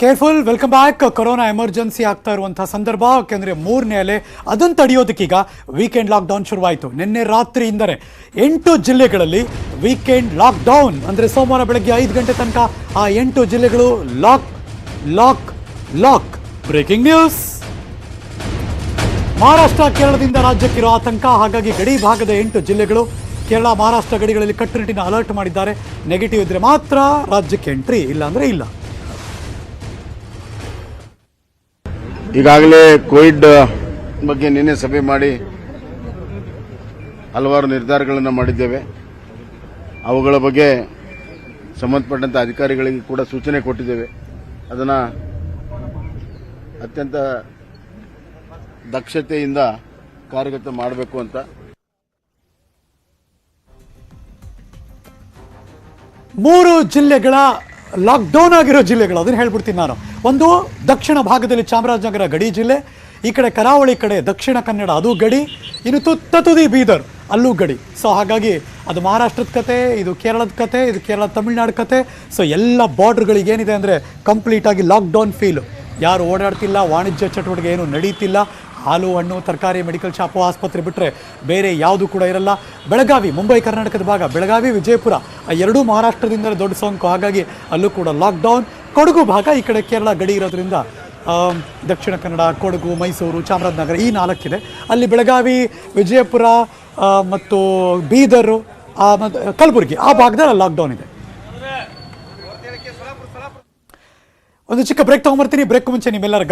Careful welcome back corona emergency ಆಗ್ತಾ ಇರುವಂತಹ ಸಂದರ್ಭ. ಯಾಕೆಂದ್ರೆ ಮೂರನೇ ಅಲೆ ಅದನ್ನು ತಡೆಯೋದಕ್ಕೀಗ ವೀಕೆಂಡ್ ಲಾಕ್ಡೌನ್ ಶುರುವಾಯಿತು. ನಿನ್ನೆ ರಾತ್ರಿಯಿಂದಲೇ ಎಂಟು ಜಿಲ್ಲೆಗಳಲ್ಲಿ ವೀಕೆಂಡ್ ಲಾಕ್ಡೌನ್ ಅಂದರೆ ಸೋಮವಾರ ಬೆಳಗ್ಗೆ ಐದು ಗಂಟೆ ತನಕ ಆ ಎಂಟು ಜಿಲ್ಲೆಗಳು lock lock lock breaking news Maharashtra, ಕೇರಳದಿಂದ ರಾಜ್ಯಕ್ಕಿರುವ ಆತಂಕ. ಹಾಗಾಗಿ ಗಡಿ ಭಾಗದ ಎಂಟು ಜಿಲ್ಲೆಗಳು ಕೇರಳ ಮಹಾರಾಷ್ಟ್ರ ಗಡಿಗಳಲ್ಲಿ ಕಟ್ಟುನಿಟ್ಟಿನ ಅಲರ್ಟ್ ಮಾಡಿದ್ದಾರೆ. ನೆಗೆಟಿವ್ ಇದ್ರೆ ಮಾತ್ರ ರಾಜ್ಯಕ್ಕೆ ಎಂಟ್ರಿ ಇಲ್ಲ ಇಲ್ಲಾಂದ್ರೆ ಇಲ್ಲ. ಈಗಾಗಲೇ ಕೋವಿಡ್ ಬಗ್ಗೆ ನಿನ್ನೆ ಸಭೆ ಮಾಡಿ ಹಲವಾರು ನಿರ್ಧಾರಗಳನ್ನು ಮಾಡಿದ್ದೇವೆ. ಅವುಗಳ ಬಗ್ಗೆ ಸಂಬಂಧಪಟ್ಟಂಥ ಅಧಿಕಾರಿಗಳಿಗೆ ಕೂಡ ಸೂಚನೆ ಕೊಟ್ಟಿದ್ದೇವೆ. ಅದನ್ನು ಅತ್ಯಂತ ದಕ್ಷತೆಯಿಂದ ಕಾರ್ಯಗತ ಮಾಡಬೇಕು ಅಂತ ಮೂರು ಜಿಲ್ಲೆಗಳ ಲಾಕ್ಡೌನ್ ಆಗಿರೋ ಜಿಲ್ಲೆಗಳು, ಅದನ್ನು ಹೇಳ್ಬಿಡ್ತೀನಿ ನಾನು. ಒಂದು ದಕ್ಷಿಣ ಭಾಗದಲ್ಲಿ ಚಾಮರಾಜನಗರ, ಗಡಿ ಜಿಲ್ಲೆ, ಈ ಕಡೆ ಕರಾವಳಿ ಕಡೆ ದಕ್ಷಿಣ ಕನ್ನಡ, ಅದು ಗಡಿ, ಇನ್ನು ತುತ್ತ ತುದಿ ಬೀದರ್, ಅಲ್ಲೂ ಗಡಿ. ಸೊ ಹಾಗಾಗಿ ಅದು ಮಹಾರಾಷ್ಟ್ರದ ಕತೆ, ಇದು ಕೇರಳದ ಕತೆ, ಇದು ಕೇರಳ ತಮಿಳ್ನಾಡು ಕತೆ. ಸೊ ಎಲ್ಲ ಬಾರ್ಡ್ರ್ಗಳಿಗೆ ಏನಿದೆ ಅಂದರೆ ಕಂಪ್ಲೀಟಾಗಿ ಲಾಕ್ಡೌನ್ ಫೀಲು ಯಾರು ಓಡಾಡ್ತಿಲ್ಲ, ವಾಣಿಜ್ಯ ಚಟುವಟಿಕೆ ಏನು ನಡೀತಿಲ್ಲ ಹಾಲು ಹಣ್ಣು ತರಕಾರಿ ಮೆಡಿಕಲ್ ಶಾಪು ಆಸ್ಪತ್ರೆ ಬಿಟ್ಟರೆ ಬೇರೆ ಯಾವುದು ಕೂಡ ಇರಲ್ಲ. ಬೆಳಗಾವಿ ಮುಂಬೈ ಕರ್ನಾಟಕದ ಭಾಗ ಬೆಳಗಾವಿ ವಿಜಯಪುರ ಆ ಎರಡೂ ಮಹಾರಾಷ್ಟ್ರದಿಂದಲೇ ದೊಡ್ಡ ಸೋಂಕು ಹಾಗಾಗಿ ಅಲ್ಲೂ ಕೂಡ ಲಾಕ್ಡೌನ್ ಕೊಡಗು ಭಾಗ ಈ ಕಡೆ ಕೇರಳ ಗಡಿ ಇರೋದ್ರಿಂದ ದಕ್ಷಿಣ ಕನ್ನಡ ಕೊಡಗು ಮೈಸೂರು ಚಾಮರಾಜನಗರ ಈ ನಾಲ್ಕಿದೆ. ಅಲ್ಲಿ ಬೆಳಗಾವಿ ವಿಜಯಪುರ ಮತ್ತು ಬೀದರು ಆ, ಮತ್ತು ಕಲಬುರಗಿ ಆ ಭಾಗದಲ್ಲಿ ಲಾಕ್ಡೌನ್ ಇದೆ. ಒಂದು ಚಿಕ್ಕ ಬ್ರೇಕ್ ತಗೊಂಡ್ಬರ್ತೀನಿ ಬ್ರೇಕ್ ಮುಂಚೆ ನಿಮ್ಮೆಲ್ಲರ